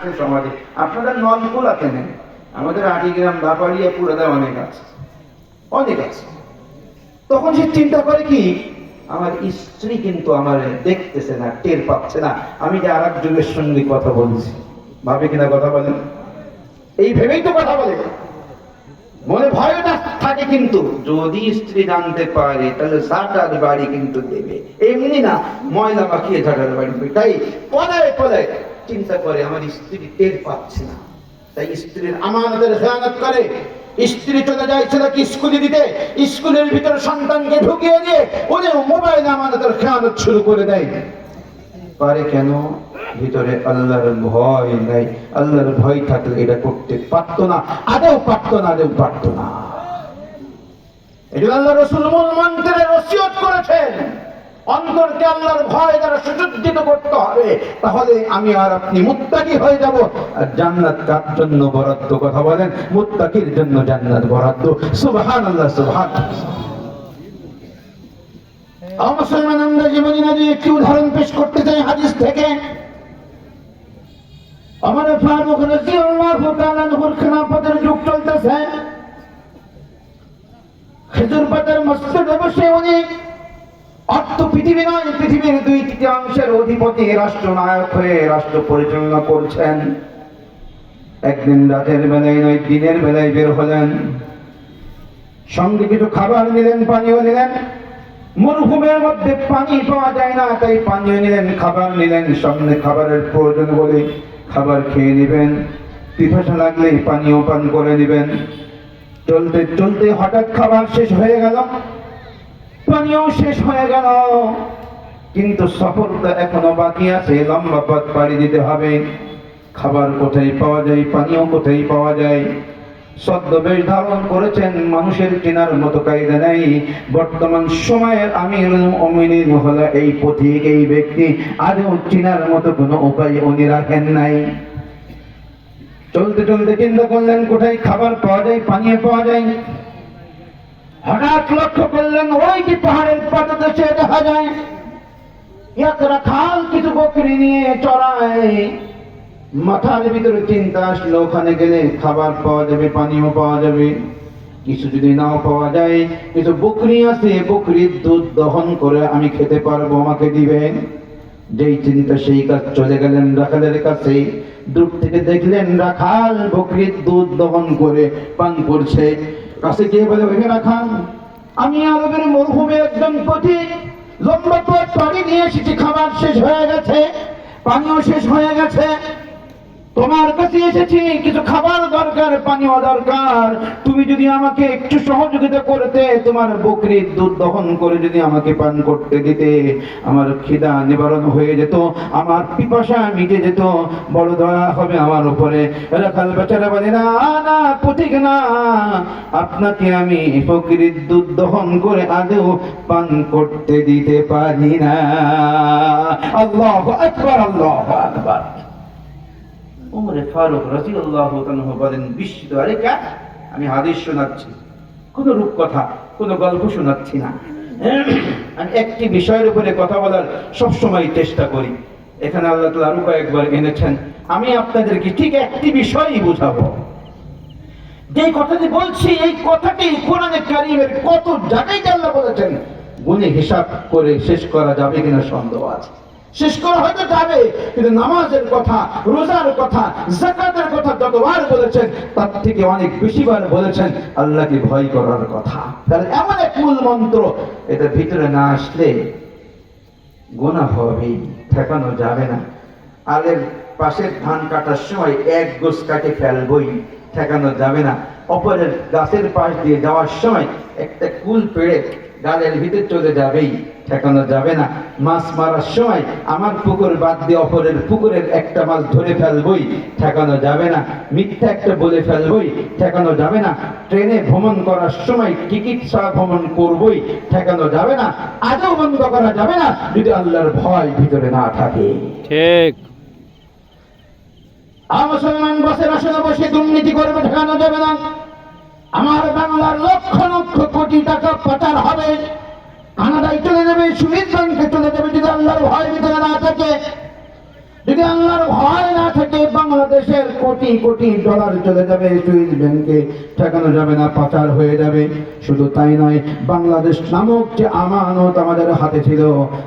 আছে সমাজে আপনাদের নলকুলাতে নেন আমাদের আটি গ্রাম দাপাড়িয়া পুরাদা অনেক আছে। অনেক আছে। তখন সে চিন্তা করে কি, আমার স্ত্রী কিন্তু আমার দেখতেছে না, টের পাচ্ছে না। আমি যে আর যুগের সঙ্গে কথা বলছি। ভাবে কিনা কথা বলেন? এই ভেবেই তো কথা বলে। মনে ভয়টা থাকে কিন্তু। যদি স্ত্রী জানতে পারে, তাহলে ঝাঁটার বাড়ি কিন্তু দেবে। এমনি না, ময়লা মাখিয়ে ঝাঁটার বাড়ি। তাই পদায় পদায় চিন্তা করে, আমার স্ত্রী টের পাচ্ছে না। তাই স্ত্রীর আমানতের খেয়ানত করে। স্ত্রী চলে যায় ছেলেকে স্কুলে দিতে? স্কুলের ভিতরে সন্তানকে ঢুকিয়ে দিয়ে ওদের মোবাইল আমানতের খেয়ানত শুরু করে দেয়। পারে কেন? ভিতরে আল্লাহর ভয় নাই। আল্লাহর ভয় থাকলে এটা করতে পারতো না। আদেও পারতো না, আদেও পারতো না। জন্য আল্লাহ রসুল মন্ত্রের রসিয়ত করেছেন। অন্তরকে আল্লাহর ভয় দ্বারা সুসজ্জিত করতে হবে, তাহলে আমি আর আপনি মুত্তাকি হয়ে যাব। আর জান্নাত কার জন্য বরাদ্দ কথা বলেন? মুত্তাকির জন্য জান্নাত বরাদ্দ। সুবহান আল্লাহ সুবহান মুসলমান আমরা জীবনী নদী একটি উদাহরণ পেশ করতে চাই হাদিস থেকে, আমার ফারুক রাদিয়াল্লাহু তাআলা নবুর খেলাফতের যুগ চলতেছে। খেজুর পাতার মসজিদে বসে উনি অর্থ পৃথিবী নয়, পৃথিবীর দুই তৃতীয়াংশের অধিপতি রাষ্ট্রনায়ক হয়ে রাষ্ট্র পরিচালনা করছেন। একদিন রাতের বেলায় নয়, দিনের বেলায় বের হলেন। সঙ্গে কিছু খাবার নিলেন, পানীয় নিলেন। মরুভূমির মধ্যে পানি পাওয়া যায় না, তাই পানীয় নিলেন, খাবার নিলেন। সামনে খাবারের প্রয়োজন বলে খাবার খেয়ে নেবেন। পিপাসা লাগলেই পানীয় পান করে নেবেন। চলতে চলতে হঠাৎ খাবার শেষ হয়ে গেল। পানীয় শেষ হয়ে গেল। কিন্তু সফরটা এখনও বাকি আছে, লম্বা পথ পাড়ি দিতে হবে। খাবার কোথায় পাওয়া যায় পানীয় কোথায় পাওয়া যায়? ছদ্মবেশ ধারণ করেছেন, মানুষের চেনার মতো কায়দা নেই। বর্তমান সময়ের আমির অমিনীর হলো এই পথিক, এই ব্যক্তি। আদৌ চেনার মতো কোনো উপায় উনি রাখেন নাই। চলতে চলতে চিন্তা করলেন, কোথায় খাবার পাওয়া যায় পানীয় পাওয়া যায়? হঠাৎ লক্ষ্য করলেন, ওই কি পাহাড়ের পাতাদেশে দেখা যায়, এক রাখাল কিছু বকরি নিয়ে চড়ায়। মাথার ভিতরে চিন্তা আসলো, ওখানে গেলে খাবার পাওয়া যাবে পানীয় পাওয়া যাবে। কিছু যদি নাও পাওয়া যায়, কিছু বকরি আছে, বকরির দুধ দহন করে আমি খেতে পারব, আমাকে দিবেন। যেই চিন্তা সেই কাজ চলে গেলেন রাখালের কাছে। দূর থেকে দেখলেন রাখাল বকরির দুধ দহন করে পান করছে। কাছে গিয়ে বলে ভেবে রাখান আমি আরবের মরুভূমি একজন পথিক। লম্বা পথ পানি নিয়ে এসেছি, খাবার শেষ হয়ে গেছে, পানিও শেষ হয়ে গেছে। তোমার কাছে এসেছি কিছু খাবার দরকার, পানীয় দরকার। তুমি যদি আমাকে একটু সহযোগিতা করতে, তোমার বকরির দুধ দহন করে যদি আমাকে পান করতে দিতে, আমার খিদা নিবারণ হয়ে যেত, আমার পিপাসা মিটে যেত বড় দয়া হবে আমার উপরে। রাখাল বেচারা বলে, না না, পথিক না। আপনাকে আমি বকরির দুধ দহন করে আদেও পান করতে দিতে পারি না। আল্লাহ আকবার আল্লাহ আকবার। উমরে ফারুক রাদিয়াল্লাহু তাআলা বলেন, বিস্মিত, আরে আমি হাদিস শোনাচ্ছি। কোন রূপকথা গল্প শোনাচ্ছি না। আমি একটি বিষয়ের উপরে কথা বলার সব সময় চেষ্টা করি। এখানে আল্লাহ তাআলা আরও কয়েকবার এনেছেন। আমি আপনাদেরকে ঠিক একটি বিষয়ই বুঝাবো। যে কথাটি বলছি, এই কথাটি কোরআনে কারিমের কত জায়গায় আল্লাহ বলেছেন গুণে হিসাব করে শেষ করা যাবে কিনা সন্দেহ আছে। শেষ করা হয়তো যাবে, কিন্তু নামাজের কথা, রোজার কথা, জাকাতের কথা যতবার বলেছেন, তার থেকে অনেক বেশিবার বলেছেন, আল্লাহকে ভয় করার কথা। তাহলে এমন এক মূল মন্ত্র, এটা ভিতরে না আসলে গোনা হবেই, ঠেকানো যাবে না। আগের পাশের ধান কাটার সময় এক গোছ কাটে ফেলবই, ঠেকানো যাবে না। অপরের গাছের পাশ দিয়ে যাওয়ার সময় একটা কুল পেড়ে গালের ভিতর চলে যাবেই ঠেকানো যাবে না। মাছ মারার সময় আমার পুকুর বাদ দিয়ে অপরের পুকুরের একটা মাছ ধরে ফেলবই ঠেকানো যাবে না। মিথ্যা একটা বলে ফেলবই ঠেকানো যাবে না। ট্রেনে ভ্রমণ করার সময় টিকিট ছাড়া ভ্রমণ করবই ঠেকানো যাবে না। আজও বন্ধ করা যাবে না যদি আল্লাহর ভয় ভিতরে না থাকে। ঠিক। মুসলমান বসের আসলে বসে দুর্নীতি করবে ঠেকানো যাবে না। আমার বাংলার লক্ষ লক্ষ কোটি টাকা পাচার হবে। কানাডায় চলে যাবে, সুইজারল্যান্ডে চলে যাবে, যদি আল্লাহর ভয় ভিতরে না থাকে যদি আল্লাহর ভয় না থাকে, বাংলাদেশের কোটি কোটি ডলার চলে যাবে, সুইস ব্যাংকে। ঠেকানো যাবে না, পাচার হয়ে যাবে। শুধু তাই নয়, বাংলাদেশ নামক যে আমানত আমাদের হাতে ছিল,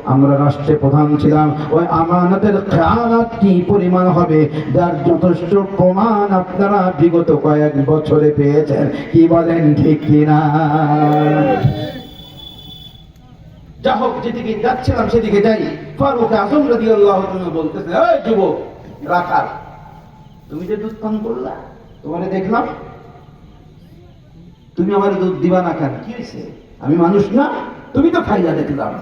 আমরা রাষ্ট্রে প্রধান ছিলাম, ওই আমানতের খেয়ানত কি পরিমাণ হবে, যার যথেষ্ট প্রমাণ আপনারা বিগত কয়েক বছরে পেয়েছেন। কি বলেন, ঠিক কিনা? যা হোক যেদিকে যাচ্ছিলাম, সেদিকে যাই। ফারুক আজম রাজি আল্লাহ বলতেছে ওই যুবক রাখাল তুমি যে দুধ পান করলা, তোমারে দেখলাম। তুমি আমার দুধ দিবা না কেন? কি হয়েছে? আমি মানুষ না, তুমি তো খাইয়া দেখলাম।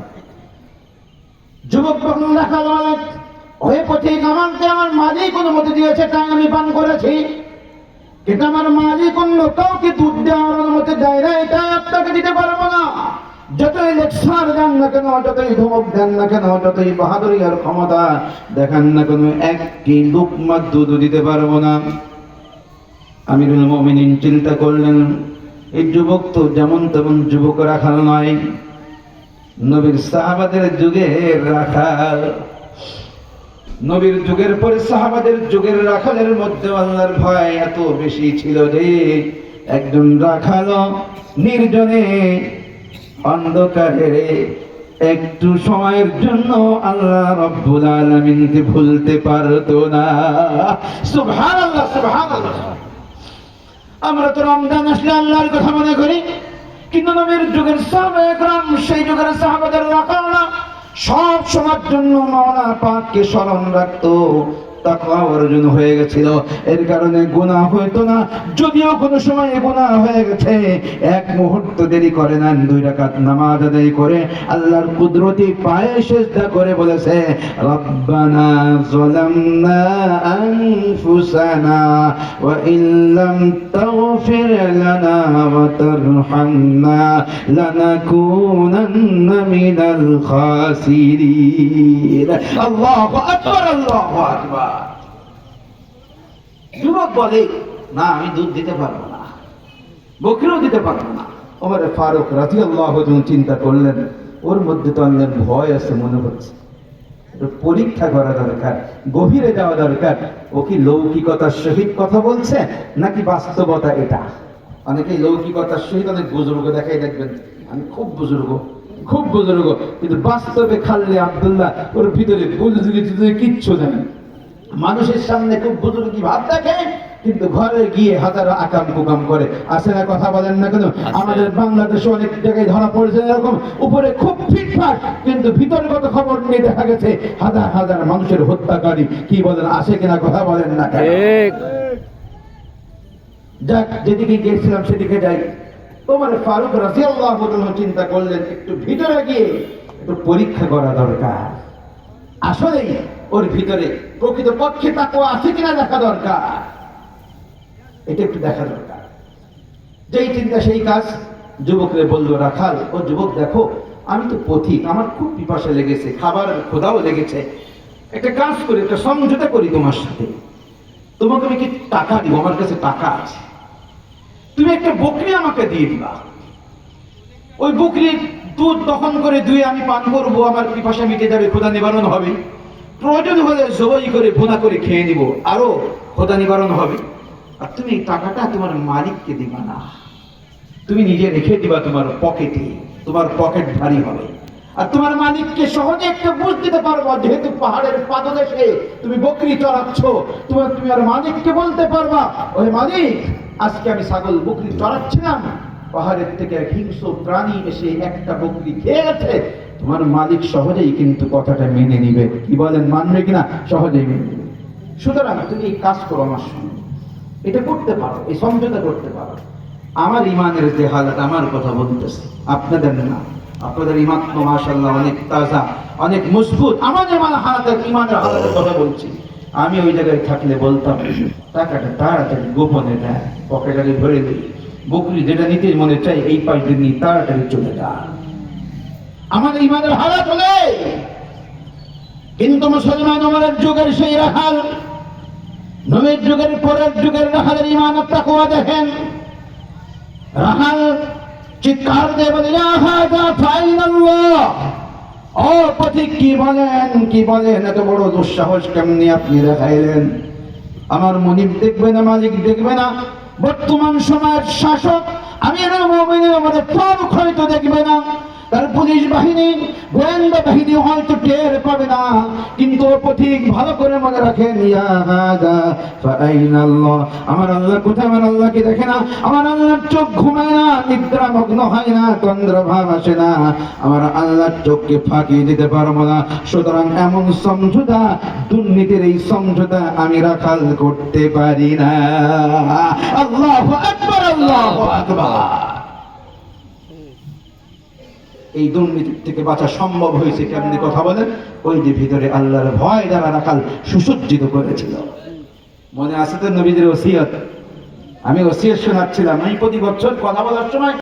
যুবক তখন রাখাল মানে হয়ে পথে আমাকে আমার মালিক অনুমতি দিয়েছে, তাই আমি পান করেছি। কিন্তু আমার মালিক অন্য কাউকে দুধ দেওয়ার অনুমতি দেয় না, এটা আপনাকে দিতে পারব না। যতই লেকচার দেন না কেন, যতই ধমক দেন না কেন, যতই বাহাদুরি আর ক্ষমতা দেখান না কেন, একটি লুকমা দুধ দিতে পারব না। আমিরুল মমিনিন চিন্তা করলেন, এই যুবক তো যেমন তেমন যুবক রাখাল নয়, নবীর সাহাবাদের যুগে রাখাল। নবীর যুগের পরে সাহাবাদের যুগের রাখালের মধ্যে আল্লাহর ভয় এত বেশি ছিল যে, একজন রাখাল নির্জনে অন্ধকারে একটু সময়ের জন্য আল্লাহ রব্বুল আলামিনকে ভুলতে পারতো না। সুবহানাল্লাহ সুবহানাল্লাহ। আমরা তো রমজান আসলে আল্লাহর কথা মনে করি, কিন্তু নবীর যুগের সাহাবা একরাম, সেই যুগের সাহাবাদের রাখালরা সব সময়ের জন্য মাওলা পাককে স্মরণ রাখতো। তাকওয়া অর্জন হয়ে গেছিল। এর কারণে গুনাহ হইতো না। যদিও কোনো সময় গুনাহ হয়ে গেছে, এক মুহূর্ত দেরি করে না দুই রাকাত নামাজ আদায় করে আল্লাহর কুদরতি পায়ে সেজদা করে বলেছে, রব্বানা যালামনা আনফুসানা ওয়া ইল্লাম তাগফির লানা ওয়া তারহামনা লানাকুনান্না মিনাল খাসিরিন। আল্লাহু আকবার আল্লাহু আকবার। যুবক বলে, না, আমি দুধ দিতে পারব না। বকরিও দিতে পারব না। ওমর ফারুক রাজি আল্লাহ চিন্তা করলেন, ওর মধ্যে তো আল্লাহর ভয় আছে মনে হচ্ছে। পরীক্ষা করা দরকার, গভীরে যাওয়া দরকার। ও কি লৌকিকতার সহিত কথা বলছে, নাকি বাস্তবতা এটা? অনেকেই লৌকিকতার সহিত অনেক বুজুর্গ দেখাই দেখবেন, আমি খুব বুজুর্গ খুব বুজুর্গ। কিন্তু বাস্তবে খাললে আব্দুল্লাহ, ওর ভিতরে কিচ্ছু নেই মানুষের সামনে খুব বুজুর্গি ভাব দেখে কিন্তু ঘরে গিয়ে হাজারো আকাম কুকাম করে। আসে না কথা বলেন না কেন? আমাদের বাংলাদেশে অনেক জায়গায় ধরা পড়েছে এরকম। উপরে খুব ফিটফাট কিন্তু ভিতরগত খবর নিয়ে দেখা গেছে হাজার হাজার মানুষের হত্যাকারী। কি বলেন আসে কিনা কথা বলেন না ঠিক। যাক যেদিকে গিয়েছিলাম সেদিকে যাই। তোমার ফারুক রাজিয়াল্লাহ চিন্তা করলেন একটু ভিতরে গিয়ে একটু পরীক্ষা করা দরকার। আসলেই ওর ভিতরে প্রকৃত পক্ষে তাকে আছে কিনা দেখা দরকার। এটা একটু দেখা দরকার। যেই চিন্তা, সেই কাজ যুবকরে বলল, রাখাল, ও যুবক, দেখো, আমি তো পথিক, আমার খুব পিপাসা লেগেছে, খাবার খোদাও লেগেছে। একটা কাজ করি, একটা সমঝোতা করি তোমার সাথে। তোমাকে আমি কি টাকা দিব? আমার কাছে টাকা আছে। তুমি একটা বকরি আমাকে দিয়ে দিবা। ওই বকরির দুধ দহন করে ধুয়ে আমি পান করব, আমার পিপাসা মিটে যাবে, ক্ষুধা নিবারণ হবে। প্রয়োজন হলে জবাই করে, ভুনা করে খেয়ে নিব, আরও ক্ষুধা নিবারণ হবে। আর তুমি টাকাটা তোমার মালিককে দিবা না। তুমি নিজে রেখে দিবা তোমার পকেটে, তোমার পকেট ভারী হবে। আর তোমার মালিককে সহজে একটা বুঝ দিতে পারব, যেহেতু পাহাড়ের পাদদেশে তুমি বকরি চড়াচ্ছ, তোমার তুমি আর মালিককে বলতে পারবা ওই মালিক, আজকে আমি ছাগল বকরি চড়াচ্ছিলাম পাহাড়ের থেকে এক হিংস্র প্রাণী এসে একটা বকরি খেয়ে গেছে। তোমার মালিক সহজেই কিন্তু কথাটা মেনে নিবে। কি বলেন, মানবে কিনা? সহজেই মেনে নিবে। সুতরাং তুমি এই কাজ করো আমার সঙ্গে। এটা করতে পারো, এই সমঝোতা করতে পারো। আমার ইমানের যে হালাত, আমার কথা বলতেছে। আপনাদের না, আপনাদের ইমান তো মাশাল্লাহ অনেক তাজা, অনেক মজবুত। আমার ইমান হালাতের ইমানের হালাতের কথা বলছি। আমি ওই জায়গায় থাকলে বলতাম, টাকাটা তাড়াতাড়ি গোপনে দেয় পকেটারে ভরে দিই। বকরি যেটা নিতে মনে চাই এই পাশ নিয়ে তাড়াতাড়ি চলে যা। আমার ইমানের হালাত হলে কিন্তু মুসলমান আমাদের যুগের সেই রাখাল, নবীর যুগের পরের যুগের রাহালের ইমানত তাকওয়া দেখেন। রাহাল চিৎকার দিয়ে বলে ও পথিক, কি বলেন কি বলেন? এত বড় দুঃসাহস কেমনি আপনি দেখাইলেন? আমার মনিব দেখবে না, মালিক দেখবে না। বর্তমান সময়ের শাসক আমির মোমিনের আমাদের প্রমুখ হয়তো দেখবে না। তার পুলিশ বাহিনী গোয়েন্দা বাহিনী হয়তো টের পাবে না, কিন্তু পথিক ভালো করে মনে রাখেন আমার আল্লাহ কোথায়? আমার আল্লাহকে দেখে না? আমার আল্লাহর চোখ ঘুমায় না নিদ্রা মগ্ন হয় না তন্দ্র ভাব আসে না। আমার আল্লাহর চোখকে ফাঁকি দিতে পারব না। সুতরাং এমন সমঝোতা, দুর্নীতির এই সমঝোতা আমি রাখাল করতে পারি না। আল্লাহ আকবার আল্লাহ আকবার। এই দুর্নীতি থেকে বাঁচা সম্ভব হয়েছে কেমনি কথা বলেন? ওই যে ভিতরে আল্লাহর ভয় দ্বারা রাখাল সুসজ্জিত করেছিল। মনে আছে তো নবীদের ওসিয়ত? আমি ওসিয়ত শোনাচ্ছিলাম। আমি প্রতি বছর কথা বলার সময়